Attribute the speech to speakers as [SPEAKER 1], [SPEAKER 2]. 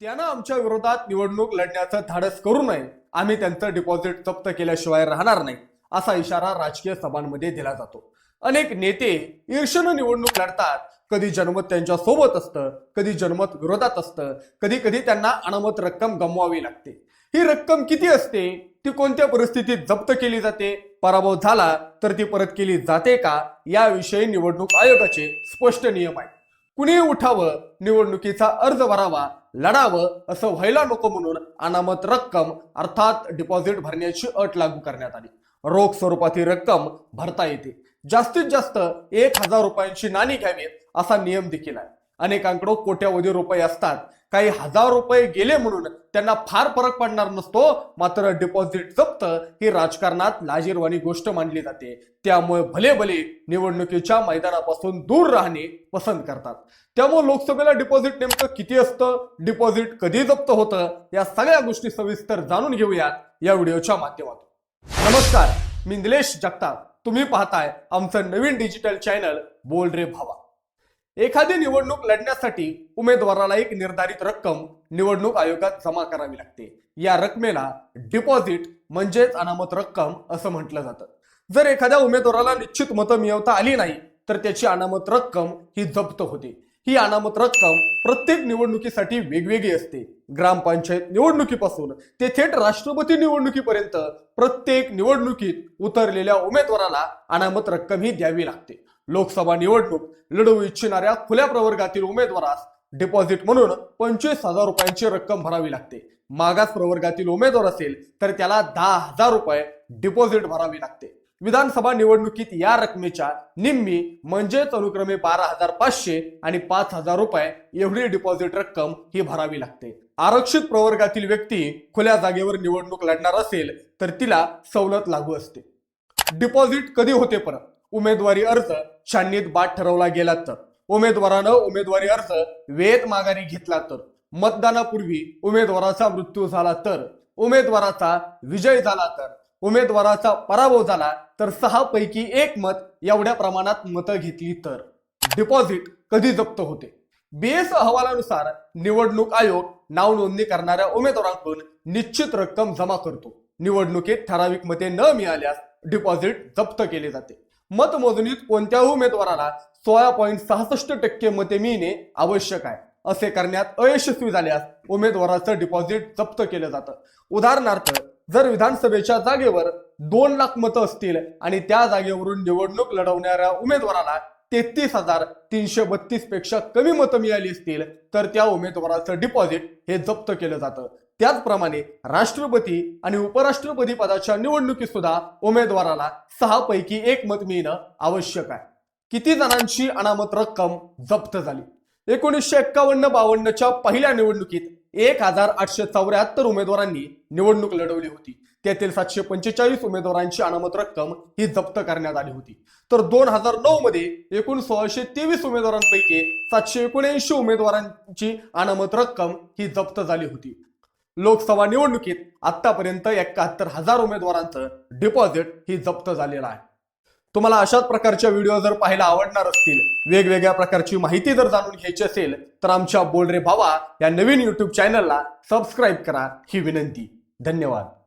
[SPEAKER 1] त्यांना आमच्या विरोधात निवडणूक लढण्याचं धाडस करू नये. आम्ही त्यांचं डिपॉझिट जप्त केल्याशिवाय राहणार नाही असा इशारा राजकीय सभांमध्ये दिला जातो. अनेक नेते ईर्षेनं निवडणूक लढतात. कधी जनमत त्यांच्यासोबत असतं कधी जनमत विरोधात असतं कधी कधी त्यांना अनामत रक्कम गमवावी लागते. ही रक्कम किती असते? ती कोणत्या परिस्थितीत जप्त केली जाते? पराभव झाला तर ती परत केली जाते का? याविषयी निवडणूक आयोगाचे स्पष्ट नियम आहेत. कुणीही उठावं निवडणुकीचा अर्ज भरावा लढावं असं व्हायला नको म्हणून अनामत रक्कम अर्थात डिपॉझिट भरण्याची अट लागू करण्यात आली. रोख स्वरूपात ही रक्कम भरता येते. जास्तीत जास्त एक हजार रुपयांची नाणी घ्यावीत असा नियम देखील आहे. अनेकांकडं कोट्यावधी रुपये असतात. काही हजार रुपये गेले म्हणून त्यांना फार फरक पडणार नसतो. मात्र डिपॉझिट जप्त ही राजकारणात लाजीरवाणी गोष्ट मानली जाते. त्यामुळे भले भले निवडणुकीच्या मैदानापासून दूर राहणे पसंत करतात. त्यामुळे लोकसभेला डिपॉझिट नेमकं किती असतं? डिपॉझिट कधी जप्त होतं? या सगळ्या गोष्टी सविस्तर जाणून घेऊयात या व्हिडिओच्या माध्यमातून. नमस्कार मी निलेश जगताप. तुम्ही पाहताय आमचं नवीन डिजिटल चॅनल बोल रे भावा. एखादी निवडणूक लढण्यासाठी उमेदवाराला एक निर्धारित रक्कम निवडणूक आयोगात जमा करावी लागते. या रकमेला डिपॉझिट म्हणजेच अनामत रक्कम असं म्हटलं जातं. जर एखाद्या उमेदवाराला निश्चित मतं मिळवता आली नाही तर त्याची अनामत रक्कम ही जप्त होते. ही अनामत रक्कम प्रत्येक निवडणुकीसाठी वेगवेगळी असते. ग्रामपंचायत निवडणुकीपासून ते थेट राष्ट्रपती निवडणुकीपर्यंत प्रत्येक निवडणुकीत उतरलेल्या उमेदवाराला अनामत रक्कम ही द्यावी लागते. लोकसभा निवडणूक लढवू इच्छिणाऱ्या खुल्या प्रवर्गातील उमेदवारास डिपॉझिट म्हणून पंचवीस हजार रुपयांची रक्कम भरावी लागते. मागास प्रवर्गातील उमेदवार असेल तर त्याला दहा हजार रुपये डिपॉझिट भरावी लागते. विधानसभा निवडणुकीत या रकमेच्या निम्मी म्हणजेच अनुक्रमे बारा हजार पाचशे आणि पाच हजार रुपये एवढी डिपॉझिट रक्कम ही भरावी लागते. आरक्षित प्रवर्गातील व्यक्ती खुल्या जागेवर निवडणूक लढणार असेल तर तिला सवलत लागू असते. डिपॉझिट कधी होते परत? उमेदवारी अर्ज छाननीत बाद ठरवला गेला तर. उमेदवारानं उमेदवारी अर्ज वेळेत माघारी घेतला तर. मतदानापूर्वी उमेदवाराचा मृत्यू झाला तर. उमेदवाराचा विजय झाला तर. उमेदवाराचा पराभव झाला तर सहा पैकी एक मत एवढ्या प्रमाणात मतं घेतली तर. डिपॉझिट कधी जप्त होते? बीएस अहवालानुसार निवडणूक आयोग नाव नोंदणी करणाऱ्या उमेदवारांकडून निश्चित रक्कम जमा करतो. निवडणुकीत ठराविक मते न मिळाल्यास डिपॉझिट जप्त केले जाते. मतमोजणीत कोणत्याही उमेदवाराला सोळा पॉईंट सहासष्ट टक्के मते मिळणे आवश्यक आहे. असे करण्यात अयशस्वी झाल्यास उमेदवाराचं डिपॉझिट जप्त केलं जातं. उदाहरणार्थ जर विधानसभेच्या जागेवर दोन लाख मतं असतील आणि त्या जागेवरून निवडणूक लढवणाऱ्या उमेदवाराला तेहतीस हजार तीनशे बत्तीसपेक्षा कमी मतं मिळाली असतील तर त्या उमेदवाराचं डिपॉझिट हे जप्त केलं जातं. त्याचप्रमाणे राष्ट्रपती आणि उपराष्ट्रपती पदाच्या निवडणुकीत सुद्धा उमेदवाराला सहा पैकी एक मत मिळणं आवश्यक आहे. किती जणांची अनामत रक्कम जप्त झाली? एकोणीसशे एक्कावन्न बावन्नच्या पहिल्या निवडणुकीत एक हजार आठशे चौऱ्याहत्तर उमेदवारांनी निवडणूक लढवली होती. त्यातील सातशे पंचेचाळीस उमेदवारांची अनामत रक्कम ही जप्त करण्यात आली होती. तर दोन हजार नऊ मध्ये एकूण सोळाशे तेवीस उमेदवारांपैकी सातशे एकोणऐंशी उमेदवारांची अनामत रक्कम ही जप्त झाली होती. लोकसभा निवडणुकीत आतापर्यंत एकाहत्तर हजार उमेदवारांचं डिपॉझिट ही जप्त झालेलं आहे. तुम्हाला अशाच प्रकारच्या व्हिडिओ जर पाहायला आवडणार असतील वेगवेगळ्या प्रकारची माहिती जर जाणून घ्यायची असेल तर आमच्या बोल रे भावा या नवीन युट्यूब चॅनलला सबस्क्राईब करा. ही विनंती. धन्यवाद.